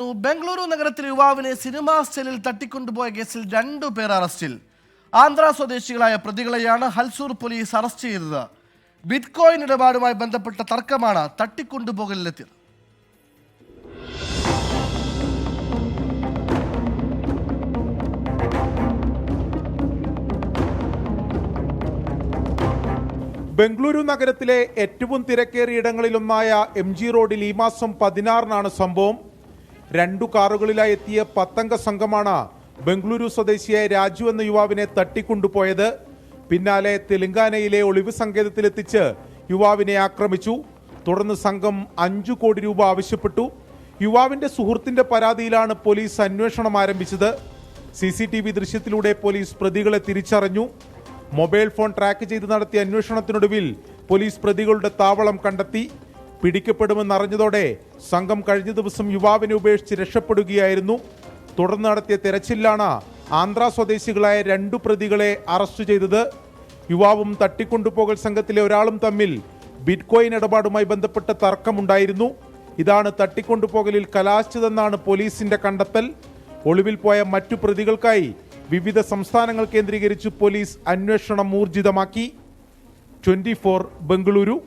ബംഗളൂരു നഗരത്തിലെ യുവാവിനെ സിനിമാ സെല്ലിൽ തട്ടിക്കൊണ്ടുപോയ കേസിൽ രണ്ടു പേർ അറസ്റ്റിൽ. ആന്ധ്ര സ്വദേശികളായ പ്രതികളെയാണ് ഹൽസൂർ പോലീസ് അറസ്റ്റ് ചെയ്തത്. ബിറ്റ്കോയിൻ ഇടപാടുമായി ബന്ധപ്പെട്ട തർക്കമാണ് തട്ടിക്കൊണ്ടുപോകലിലെത്തിയത്. ബംഗളൂരു നഗരത്തിലെ ഏറ്റവും തിരക്കേറിയ ഇടങ്ങളിലൊന്നായ എം ജി റോഡിൽ ഈ മാസം പതിനാറിനാണ് സംഭവം. രണ്ടു കാറുകളിലായി എത്തിയ പത്തംഗ സംഘമാണ് ബംഗളൂരു സ്വദേശിയായ രാജു എന്ന യുവാവിനെ തട്ടിക്കൊണ്ടുപോയത്. പിന്നാലെ തെലങ്കാനയിലെ ഒളിവ് സങ്കേതത്തിലെത്തിച്ച് യുവാവിനെ ആക്രമിച്ചു. തുടർന്ന് സംഘം അഞ്ചു കോടി രൂപ ആവശ്യപ്പെട്ടു. യുവാവിന്റെ സുഹൃത്തിന്റെ പരാതിയിലാണ് പോലീസ് അന്വേഷണം ആരംഭിച്ചത്. സി സി ടി വി ദൃശ്യത്തിലൂടെ പോലീസ് പ്രതികളെ തിരിച്ചറിഞ്ഞു. മൊബൈൽ ഫോൺ ട്രാക്ക് ചെയ്ത് നടത്തിയ അന്വേഷണത്തിനൊടുവിൽ പോലീസ് പ്രതികളുടെ താവളം കണ്ടെത്തി. പിടിക്കപ്പെടുമെന്നറിഞ്ഞതോടെ സംഘം കഴിഞ്ഞ ദിവസം യുവാവിനെ ഉപേക്ഷിച്ച് രക്ഷപ്പെടുകയായിരുന്നു. തുടർന്ന് നടത്തിയ തെരച്ചിലാണ് ആന്ധ്ര സ്വദേശികളായ രണ്ടു പ്രതികളെ അറസ്റ്റ് ചെയ്തത്. യുവാവും തട്ടിക്കൊണ്ടുപോകൽ സംഘത്തിലെ ഒരാളും തമ്മിൽ ബിറ്റ്കോയിൻ ഇടപാടുമായി ബന്ധപ്പെട്ട തർക്കമുണ്ടായിരുന്നു. ഇതാണ് തട്ടിക്കൊണ്ടുപോകലിൽ കലാശിച്ചതെന്നാണ് പോലീസിന്റെ കണ്ടെത്തൽ. ഒളിവിൽ പോയ മറ്റു പ്രതികൾക്കായി വിവിധ സംസ്ഥാനങ്ങൾ കേന്ദ്രീകരിച്ച് പോലീസ് അന്വേഷണം ഊർജിതമാക്കി. ട്വന്റി ബംഗളൂരു